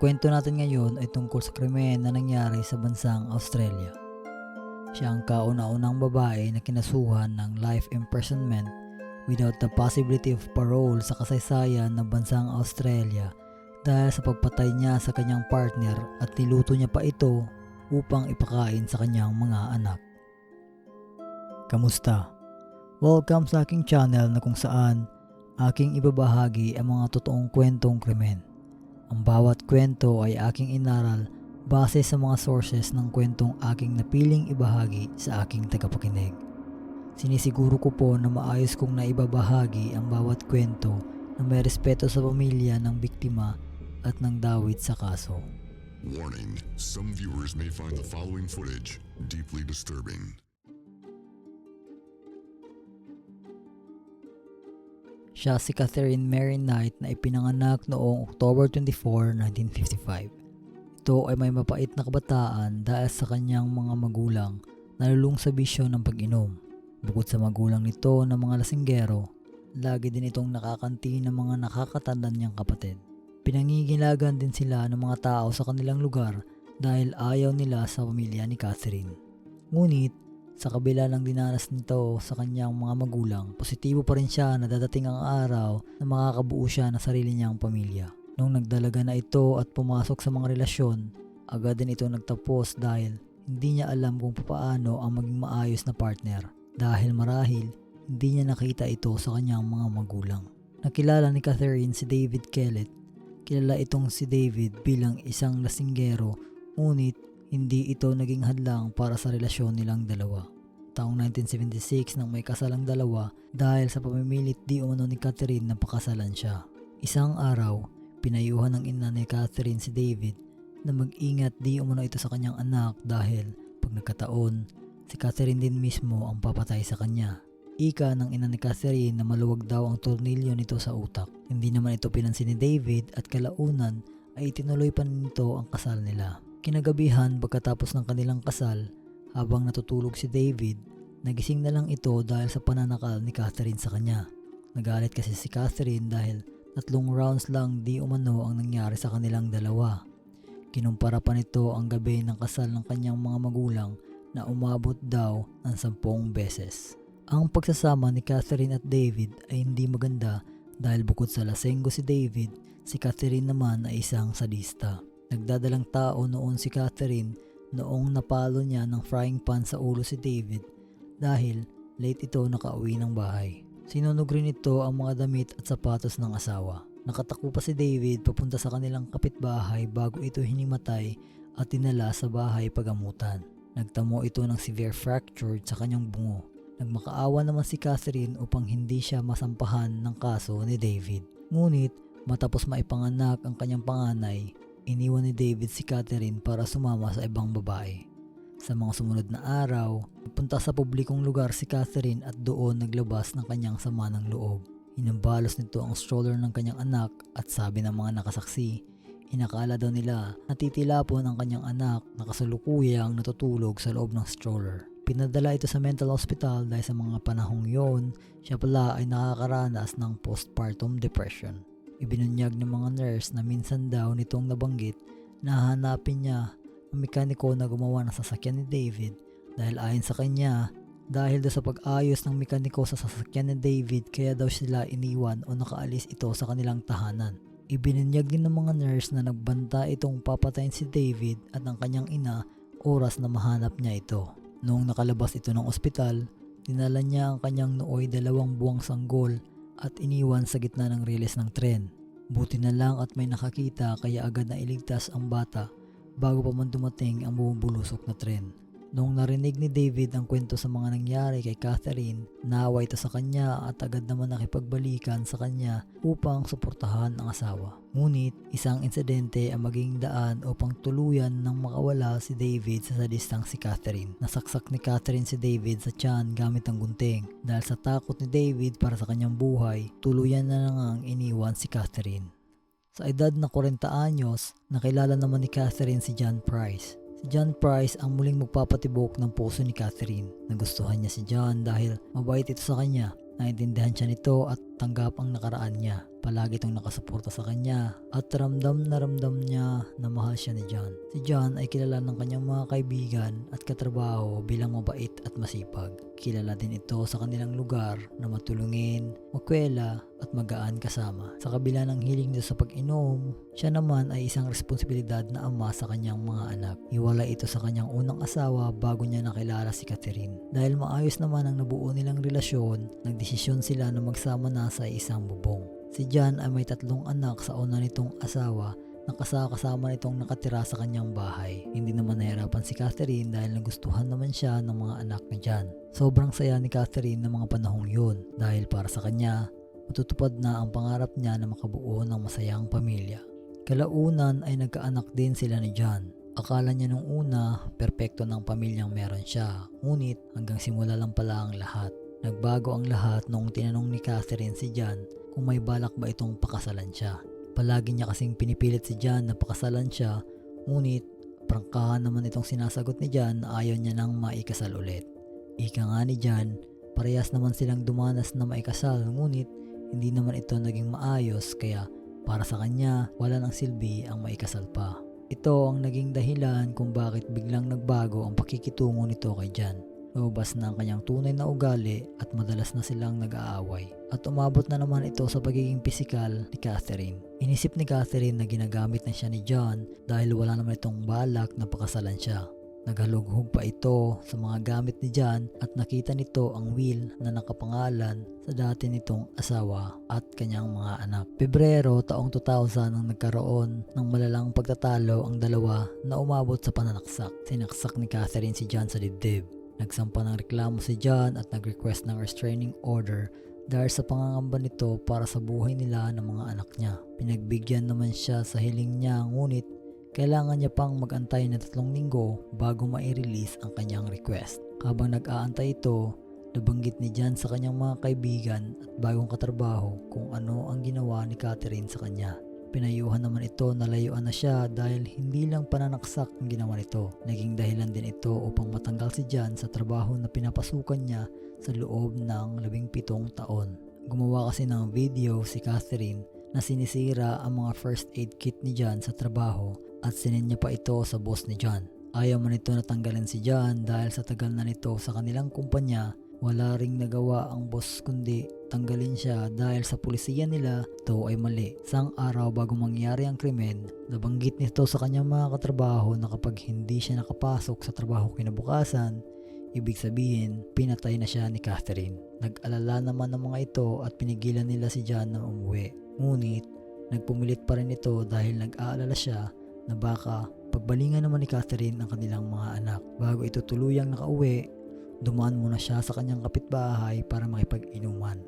kwento natin ngayon ay tungkol sa krimen na nangyari sa bansang Australia. Siya ang kauna-unang babae na kinasuhan ng life imprisonment without the possibility of parole sa kasaysayan ng bansang Australia dahil sa pagpatay niya sa kanyang partner at niluto niya pa ito upang ipakain sa kanyang mga anak. Kamusta? Welcome sa aking channel na kung saan aking ibabahagi ang mga totoong kwentong krimen. Ang bawat kwento ay aking inaral base sa mga sources ng kwentong aking napiling ibahagi sa aking tagapakinig. Sinisiguro ko po na maayos kong naibabahagi ang bawat kwento na may respeto sa pamilya ng biktima at ng dawit sa kaso. Warning some viewers may find the following footage deeply disturbing. Siya si Catherine Mary Knight na ipinanganak noong October 24, 1955. Ito ay may mapait na kabataan dahil sa kanyang mga magulang na lulong sa bisyo ng pag-inom. Bukod sa magulang nito na mga lasinggero, lagi din itong nakakanti ng mga nakakatandang niyang kapatid. Pinangigilagan din sila ng mga tao sa kanilang lugar dahil ayaw nila sa pamilya ni Catherine. Ngunit sa kabila ng dinanas nito sa kanyang mga magulang, positibo pa rin siya na dadating ang araw na makakabuo siya ng sarili niyang pamilya. Nung nagdalaga na ito at pumasok sa mga relasyon, agad din ito nagtapos dahil hindi niya alam kung paano ang maging maayos na partner dahil marahil hindi niya nakita ito sa kanyang mga magulang. Nakilala ni Catherine si David Kellett. Kilala itong si David bilang isang lasinggero ngunit hindi ito naging hadlang para sa relasyon nilang dalawa. Taong 1976 nang may kasalang dalawa dahil sa pamimilit di umano ni Catherine na pakasalan siya. Isang araw, pinayuhan ng ina ni Catherine si David na mag-ingat di umano ito sa kanyang anak dahil pag nagkataon, si Catherine din mismo ang papatay sa kanya. Ika ng ina ni Catherine na maluwag daw ang tornilyo nito sa utak. Hindi naman ito pinansin ni David at kalaunan ay itinuloy pa nito ang kasal nila. Kinagabihan pagkatapos ng kanilang kasal, habang natutulog si David, nagising na lang ito dahil sa pananakal ni Catherine sa kanya. Nagalit kasi si Catherine dahil tatlong rounds lang di umano ang nangyari sa kanilang dalawa. Kinumpara pa nito ang gabi ng kasal ng kanyang mga magulang na umabot daw ng sampung beses. Ang pagsasama ni Catherine at David ay hindi maganda dahil bukod sa lasenggo si David, si Catherine naman ay isang sadista. Nagdadalang tao noon si Catherine noong napalo niya ng frying pan sa ulo si David dahil late ito nakauwi ng bahay. Sinunog rin ito ang mga damit at sapatos ng asawa. Nakatakbo pa si David papunta sa kanilang kapitbahay bago ito hinimatay at dinala sa bahay pagamutan. Nagtamo ito ng severe fracture sa kanyang bungo. Nagmakaawa naman si Catherine upang hindi siya masampahan ng kaso ni David. Ngunit matapos maipanganak ang kanyang panganay, iniwan ni David si Catherine para sumama sa ibang babae. Sa mga sumunod na araw, nagpunta sa publikong lugar si Catherine at doon naglabas ng kanyang sama ng loob. Inambalos nito ang stroller ng kanyang anak at sabi ng mga nakasaksi, inakala daw nila natitilapon ang kanyang anak na kasalukuyang natutulog sa loob ng stroller. Pinadala ito sa mental hospital dahil sa mga panahong yon, siya pala ay nakakaranas ng postpartum depression. Ibinunyag ng mga nurse na minsan daw nitong nabanggit na hanapin niya ang mekaniko na gumawa ng sasakyan ni David dahil ayon sa kanya, dahil daw sa pag-ayos ng mekaniko sa sasakyan ni David kaya daw sila iniwan o nakaalis ito sa kanilang tahanan. Ibinunyag din ng mga nurse na nagbanta itong papatayin si David at ang kanyang ina oras na mahanap niya ito. Noong nakalabas ito ng ospital, dinala niya ang kanyang nooy dalawang buwang sanggol at iniwan sa gitna ng riles ng tren. Buti na lang at may nakakita kaya agad na iligtas ang bata bago pa man dumating ang bumubulusok na tren. Noong narinig ni David ang kwento sa mga nangyari kay Catherine, naawa ito sa kanya at agad naman nakipagbalikan sa kanya upang suportahan ang asawa. Ngunit isang insidente ang maging daan upang tuluyan ng makawala si David sa sadistang si Catherine. Nasaksak ni Catherine si David sa tiyan gamit ang gunting. Dahil sa takot ni David para sa kanyang buhay, tuluyan na lang ang iniwan si Catherine. Sa edad na 40 anyos, nakilala naman ni Catherine si John Price. Si John Price ang muling magpapatibok ng puso ni Catherine. Nagustuhan niya si John dahil mabait ito sa kanya. Naintindihan siya nito at matanggap ang nakaraan niya. Palagi itong nakasuporta sa kanya at ramdam na ramdam niya na mahal siya ni John. Si John ay kilala ng kanyang mga kaibigan at katrabaho bilang mabait at masipag. Kilala din ito sa kanilang lugar na matulungin, makwela at magaan kasama. Sa kabila ng hiling nito sa pag-inom, siya naman ay isang responsibilidad na ama sa kanyang mga anak. Iwalay ito sa kanyang unang asawa bago niya nakilala si Catherine. Dahil maayos naman ang nabuo nilang relasyon, nagdesisyon sila na magsama na sa isang bubong. Si John ay may tatlong anak sa una nitong asawa na kasama nitong nakatira sa kanyang bahay. Hindi naman nahirapan si Catherine dahil nagustuhan naman siya ng mga anak ni John. Sobrang saya ni Catherine ng mga panahong yun dahil para sa kanya, matutupad na ang pangarap niya na makabuo ng masayang pamilya. Kalaunan ay nagkaanak din sila ni John. Akala niya nung una, perpekto ng pamilyang meron siya. Ngunit hanggang simula lang pala ang lahat. Nagbago ang lahat noong tinanong ni Catherine si John kung may balak ba itong pakasalan siya. Palagi niya kasing pinipilit si John na pakasalan siya, ngunit prangkahan naman itong sinasagot ni John na ayaw niya nang maikasal ulit. Ika nga ni John, parehas naman silang dumanas na maikasal ngunit hindi naman ito naging maayos kaya para sa kanya wala nang silbi ang maikasal pa. Ito ang naging dahilan kung bakit biglang nagbago ang pakikitungo nito kay John. Lumabas na ang kanyang tunay na ugali at madalas na silang nag-aaway. At umabot na naman ito sa pagiging pisikal ni Catherine. Inisip ni Catherine na ginagamit na siya ni John dahil wala naman itong balak na pakasalan siya. Naghalughog pa ito sa mga gamit ni John at nakita nito ang will na nakapangalan sa dati nitong asawa at kanyang mga anak. Pebrero taong 2000 nang nagkaroon ng malalang pagtatalo ang dalawa na umabot sa pananaksak. Sinaksak ni Catherine si John sa dibdib. Nagsampa ng reklamo si John at nag-request ng restraining order dahil sa pangangamba nito para sa buhay nila ng mga anak niya. Pinagbigyan naman siya sa hiling niya ngunit kailangan niya pang mag-antay na tatlong linggo bago mai-release ang kanyang request. Habang nag-aantay ito, nabanggit ni John sa kanyang mga kaibigan at bagong katrabaho kung ano ang ginawa ni Catherine sa kanya. Pinayuhan naman ito na layuan na siya dahil hindi lang pananaksak ang ginawa nito. Naging dahilan din ito upang matanggal si John sa trabaho na pinapasukan niya sa loob ng labing pitong taon. Gumawa kasi ng video si Catherine na sinisira ang mga first aid kit ni John sa trabaho at sinin niya pa ito sa boss ni John. Ayaw man ito natanggalin si John dahil sa tagal na nito sa kanilang kumpanya wala ring nagawa ang boss kundi tanggalin siya dahil sa pulisiya nila ito ay mali. Sang araw bago mangyari ang krimen, nabanggit nito sa kanyang mga katrabaho na kapag hindi siya nakapasok sa trabaho kinabukasan, ibig sabihin pinatay na siya ni Catherine. Nag-alala naman ng mga ito at pinigilan nila si John na umuwi. Ngunit nagpumilit pa rin ito dahil nag-aalala siya na baka pagbalingan naman ni Catherine ang kanilang mga anak. Bago ito tuluyang nakauwi, dumaan muna siya sa kanyang kapitbahay para makipag-inuman.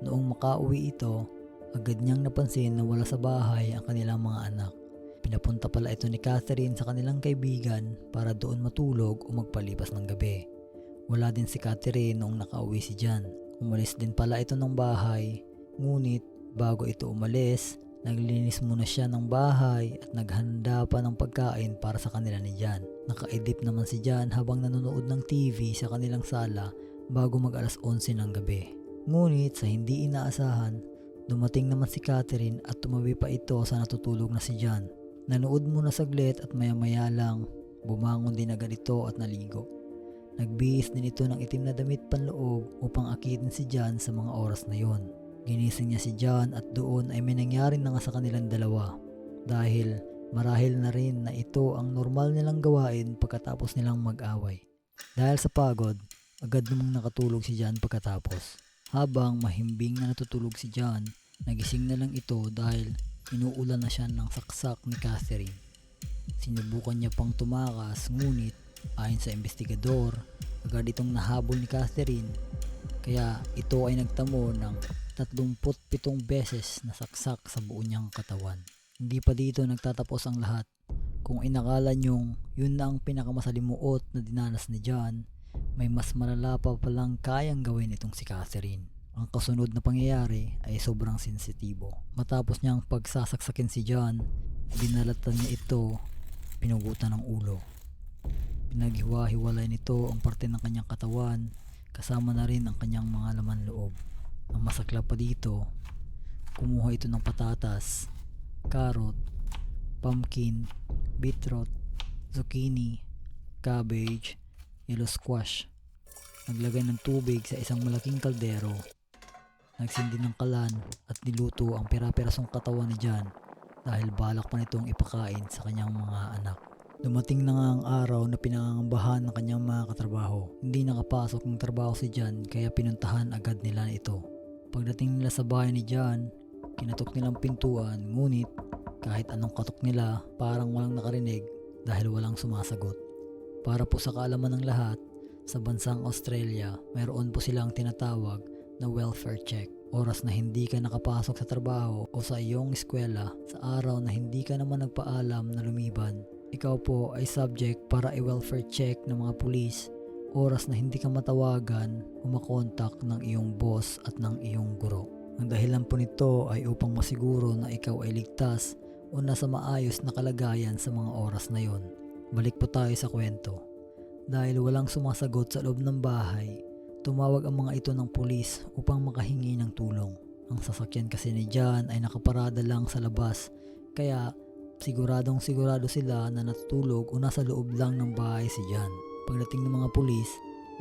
Noong makauwi ito, agad niyang napansin na wala sa bahay ang kanilang mga anak. Pinapunta pala ito ni Catherine sa kanilang kaibigan para doon matulog o magpalipas ng gabi. Wala din si Catherine noong nakauwi si John. Umalis din pala ito ng bahay, ngunit bago ito umalis, Naglinis muna siya ng bahay at naghanda pa ng pagkain para sa kanila ni Jan. Nakaedip naman si Jan habang nanonood ng TV sa kanilang sala bago mag alas 11 ng gabi. Ngunit sa hindi inaasahan, dumating naman si Catherine at tumabi pa ito sa natutulog na si Jan. Nanood muna saglit at maya maya lang, bumangon din agad ito at naligo. Nagbihis din ito ng itim na damit panloob upang akitin si Jan sa mga oras na yon. Ginising niya si John at doon ay may nangyari na nga sa kanilang dalawa dahil marahil na rin na ito ang normal nilang gawain pagkatapos nilang mag-away. Dahil sa pagod, agad namang nakatulog si John pagkatapos. Habang mahimbing na natutulog si John, nagising na lang ito dahil inuulan na siya ng saksak ni Catherine. Sinubukan niya pang tumakas ngunit ayon sa investigador, agad itong nahabol ni Catherine kaya ito ay nagtamo ng 37 beses na saksak sa buo niyang katawan. Hindi pa dito nagtatapos ang lahat. Kung inakala niyong yun na ang pinakamasalimuot na dinanas ni John, may mas malala pa palang kayang gawin itong si Catherine. Ang kasunod na pangyayari ay sobrang sensitibo. Matapos niyang pagsasaksakin si John, binalatan niya ito, pinugutan ng ulo. Pinaghiwa-hiwalay nito ang parte ng kanyang katawan, kasama na rin ang kanyang mga laman loob. Ang masaklap pa dito, kumuha ito ng patatas, carrot, pumpkin, beetroot, zucchini, cabbage, yellow squash. Naglagay ng tubig sa isang malaking kaldero. Nagsindi ng kalan at niluto ang pira-pirasong katawan ni John dahil balak pa nitong ipakain sa kanyang mga anak. Dumating na nga ang araw na pinangangambahan ng kanyang mga katrabaho. Hindi nakapasok ng trabaho si John kaya pinuntahan agad nila ito. Pagdating nila sa bahay ni John, kinatok nilang pintuan ngunit kahit anong katok nila parang walang nakarinig dahil walang sumasagot. Para po sa kaalaman ng lahat, sa bansang Australia, mayroon po silang tinatawag na welfare check. Oras na hindi ka nakapasok sa trabaho o sa iyong eskwela sa araw na hindi ka naman nagpaalam na lumiban. Ikaw po ay subject para i-welfare check ng mga pulis oras na hindi ka matawagan o makontak ng iyong boss at ng iyong guro. Ang dahilan po nito ay upang masiguro na ikaw ay ligtas o nasa maayos na kalagayan sa mga oras na yon. Balik po tayo sa kwento. Dahil walang sumasagot sa loob ng bahay, tumawag ang mga ito ng pulis upang makahingi ng tulong. Ang sasakyan kasi ni John ay nakaparada lang sa labas, kaya siguradong sigurado sila na natutulog o nasa loob lang ng bahay si John. Pagdating ng mga pulis,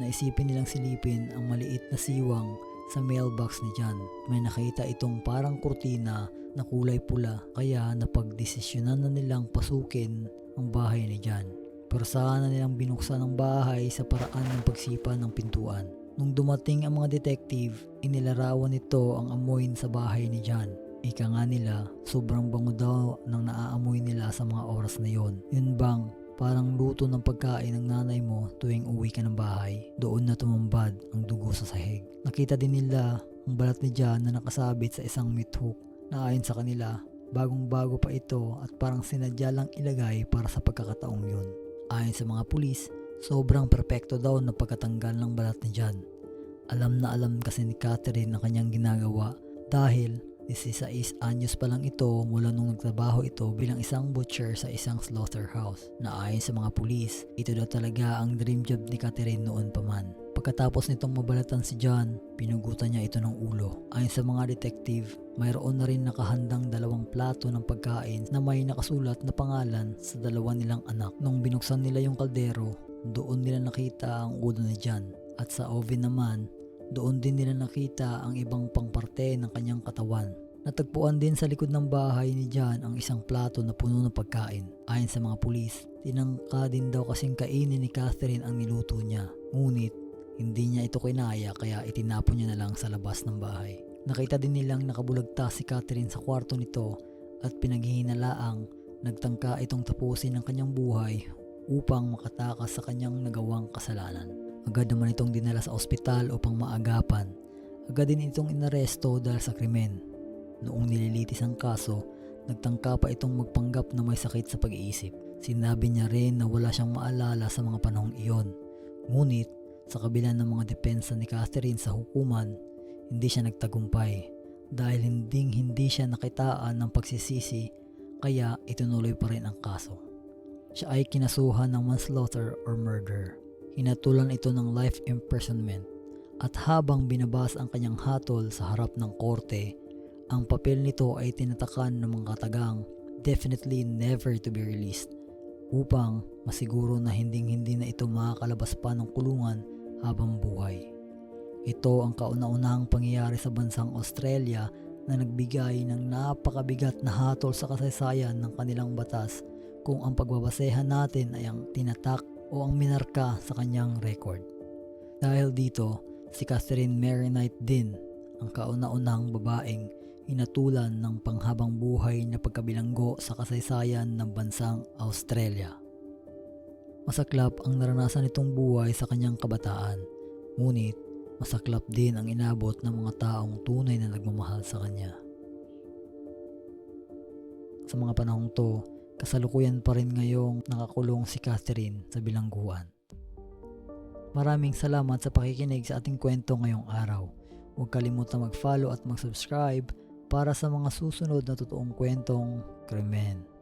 naisipin nilang silipin ang maliit na siwang sa mailbox ni John. May nakita itong parang kurtina na kulay pula kaya napagdesisyonan na nilang pasukin ang bahay ni John. Pero sana nilang binuksan ang bahay sa paraan ng pagsipa ng pintuan. Nung dumating ang mga detective, inilarawan nito ang amoy sa bahay ni John. Ika nga nila, sobrang bango daw ng naaamoy nila sa mga oras na yon. Yun bang parang luto ng pagkain ng nanay mo tuwing uwi ka ng bahay. Doon na tumambad ang dugo sa sahig. Nakita din nila ang balat ni John na nakasabit sa isang meat hook na ayon sa kanila, bagong bago pa ito at parang sinadya lang ilagay para sa pagkakataong yun. Ayon sa mga pulis, sobrang perpekto daw na pagkatanggal ng balat ni John. Alam na alam kasi ni Catherine ang kanyang ginagawa dahil 16 anyos pa lang ito mula nung nagtrabaho ito bilang isang butcher sa isang slaughterhouse na ayon sa mga pulis, ito daw talaga ang dream job ni Catherine noon pa man. Pagkatapos nitong mabalatan si John, pinugutan niya ito ng ulo. Ayon sa mga detective, mayroon na rin nakahandang dalawang plato ng pagkain na may nakasulat na pangalan sa dalawa nilang anak. Nung binuksan nila yung kaldero, doon nila nakita ang ulo ni John. At sa oven naman, doon din nila nakita ang ibang pangparte ng kanyang katawan. Natagpuan din sa likod ng bahay ni John ang isang plato na puno ng pagkain. Ayon sa mga pulis, tinangka din daw kasing kainin ni Catherine ang niluto niya. Ngunit, hindi niya ito kinaya kaya itinapon niya na lang sa labas ng bahay. Nakita din nilang nakabulagta si Catherine sa kwarto nito at pinaghihinalaang nagtangka itong tapusin ang kanyang buhay upang makatakas sa kanyang nagawang kasalanan. Agad naman itong dinala sa ospital upang maagapan. Agad din itong inaresto dahil sa krimen. Noong nililitis ang kaso, nagtangka pa itong magpanggap na may sakit sa pag-iisip. Sinabi niya rin na wala siyang maalala sa mga panahong iyon. Ngunit sa kabila ng mga depensa ni Catherine sa hukuman, hindi siya nagtagumpay dahil hinding hindi siya nakitaan ng pagsisisi kaya itunuloy pa rin ang kaso. Siya ay kinasuhan ng manslaughter or murder. Hinatulan ito ng life imprisonment at habang binabas ang kanyang hatol sa harap ng korte, ang papel nito ay tinatakan ng mga katagang definitely never to be released upang masiguro na hinding hindi na ito makakalabas pa ng kulungan habang buhay. Ito ang kauna-unahang pangyayari sa bansang Australia na nagbigay ng napakabigat na hatol sa kasaysayan ng kanilang batas kung ang pagbabasehan natin ay ang tinatak o ang minarka sa kanyang record. Dahil dito, si Catherine Mary Knight din ang kauna-unahang babaeng inatulan ng panghabang buhay na pagkabilanggo sa kasaysayan ng bansang Australia. Masaklap ang naranasan nitong buhay sa kanyang kabataan. Ngunit, masaklap din ang inabot ng mga taong tunay na nagmamahal sa kanya. Sa mga panahong to, kasalukuyan pa rin ngayong nakakulong si Catherine sa bilangguan. Maraming salamat sa pakikinig sa ating kwento ngayong araw. Huwag kalimutan mag-follow at mag-subscribe para sa mga susunod na totoong kwentong krimen.